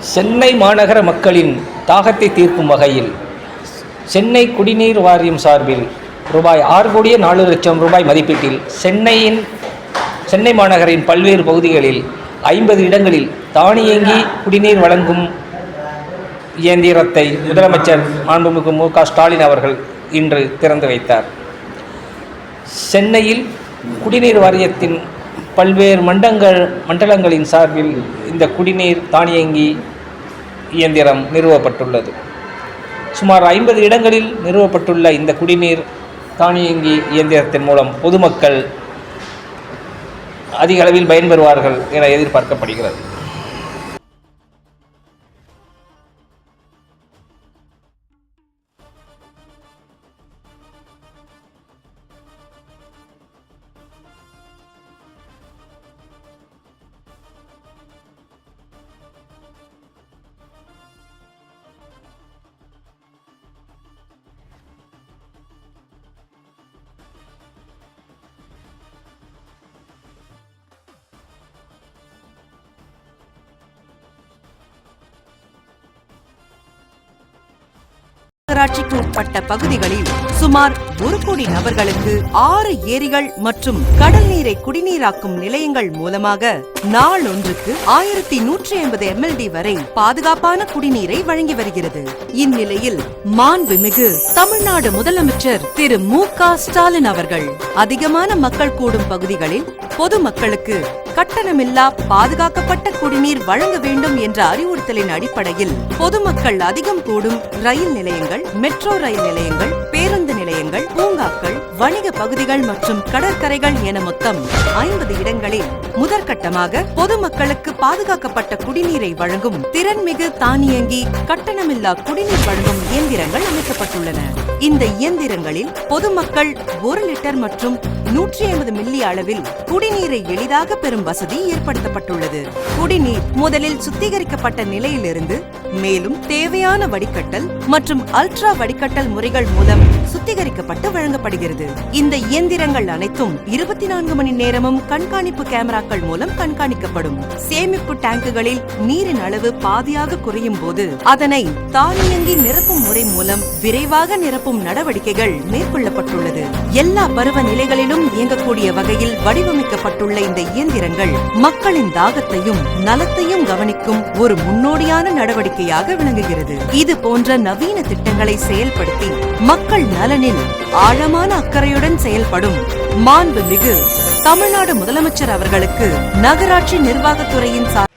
சென்னை மாநகர மக்களின் தாகத்தை தீர்க்கும் வகையில் சென்னை குடிநீர் வாரியம் சார்பில் ரூபாய் ஆறு கோடியே நாலு லட்சம் ரூபாய் மதிப்பீட்டில் சென்னையின் சென்னை மாநகரின் பல்வேறு பகுதிகளில் ஐம்பது இடங்களில் தானியங்கி குடிநீர் வழங்கும் இயந்திரத்தை முதலமைச்சர் மாண்புமிகு மு க ஸ்டாலின் அவர்கள் இன்று திறந்து வைத்தார். சென்னையில் குடிநீர் வாரியத்தின் பல்வேறு மண்டங்கள் மண்டலங்களின் சார்பில் இந்த குடிநீர் தானியங்கி இயந்திரம் நிறுவப்பட்டுள்ளது. சுமார் ஐம்பது இடங்களில் நிறுவப்பட்டுள்ள இந்த குடிநீர் தானியங்கி இயந்திரத்தின் மூலம் பொதுமக்கள் அதிக அளவில் பயன்பெறுவார்கள் என எதிர்பார்க்கப்படுகிறது. நகராட்சிக்கு உட்பட்ட பகுதிகளில் சுமார் ஒரு கோடி நபர்களுக்கு ஆறு ஏரிகள் மற்றும் கடல் நீரை குடிநீராக்கும் நிலையங்கள் மூலமாக நாள் ஒன்றுக்கு ஆயிரத்தி நூற்றி ஐம்பது எம்எல்டி வரை பாதுகாப்பான குடிநீரை வழங்கி வருகிறது. இந்நிலையில் மாண்புமிகு தமிழ்நாடு முதலமைச்சர் திரு மு க ஸ்டாலின் அவர்கள் அதிகமான மக்கள் கூடும் பகுதிகளில் பொதுமக்களுக்கு கட்டணமில்லா பாதுகாக்கப்பட்ட குடிநீர் வழங்க வேண்டும் என்ற அறிவுறுத்தலின் அடிப்படையில் பொதுமக்கள் அதிகம் கூடும் ரயில் நிலையங்கள் மெட்ரோ ரயில் நிலையங்கள் பேருந்து நிலையங்கள் பூங்காக்கள் வணிக பகுதிகள் மற்றும் கடற்கரைகள் என மொத்தம் ஐம்பது இடங்களில் முதற்கட்டமாக பொதுமக்களுக்கு பாதுகாக்கப்பட்ட குடிநீரை வழங்கும் திறன்மிகு தானியங்கி கட்டணமில்லா குடிநீர் வழங்கும் இயந்திரங்கள் அமைக்கப்பட்டுள்ளன. இந்த இயந்திரங்களில் பொதுமக்கள் ஒரு லிட்டர் மற்றும் நூற்றி ஐம்பது மில்லி அளவில் குடிநீரை எளிதாக பெறும் வசதி ஏற்படுத்தப்பட்டுள்ளது. குடிநீர் முதலில் சுத்திகரிக்கப்பட்ட நிலையிலிருந்து மேலும் தேவையான வடிகட்டல் மற்றும் அல்ட்ரா வடிகட்டல் முறைகள் மூலம் சுத்திகரிக்கப்பட்டு வழங்கப்படுகிறது. இந்த இயந்திரங்கள் அனைத்தும் இருபத்தி நான்கு மணி நேரமும் கண்காணிப்பு கேமராக்கள் மூலம் கண்காணிக்கப்படும். சேமிப்பு டேங்குகளில் நீரின் அளவு பாதியாக குறையும் போது அதனை தானியங்கி நிரப்பும் முறை மூலம் விரைவாக நிரப்பும் நடவடிக்கைகள் மேற்கொள்ளப்பட்டுள்ளது. எல்லா பருவநிலைகளிலும் இயங்கக்கூடிய வகையில் வடிவமைக்கப்பட்டுள்ள இந்த இயந்திரங்கள் மக்களின் தாகத்தையும் நலத்தையும் கவனிக்கும் ஒரு முன்னோடியான நடவடிக்கை நடவடிக்கையாக விளங்குகிறது. இது போன்ற நவீன திட்டங்களை செயல்படுத்தி மக்கள் நலனில் ஆழமான அக்கறையுடன் செயல்படும் மாண்புமிகு தமிழ்நாடு முதலமைச்சர் அவர்களுக்கு நகராட்சி நிர்வாகத்துறையின் சார்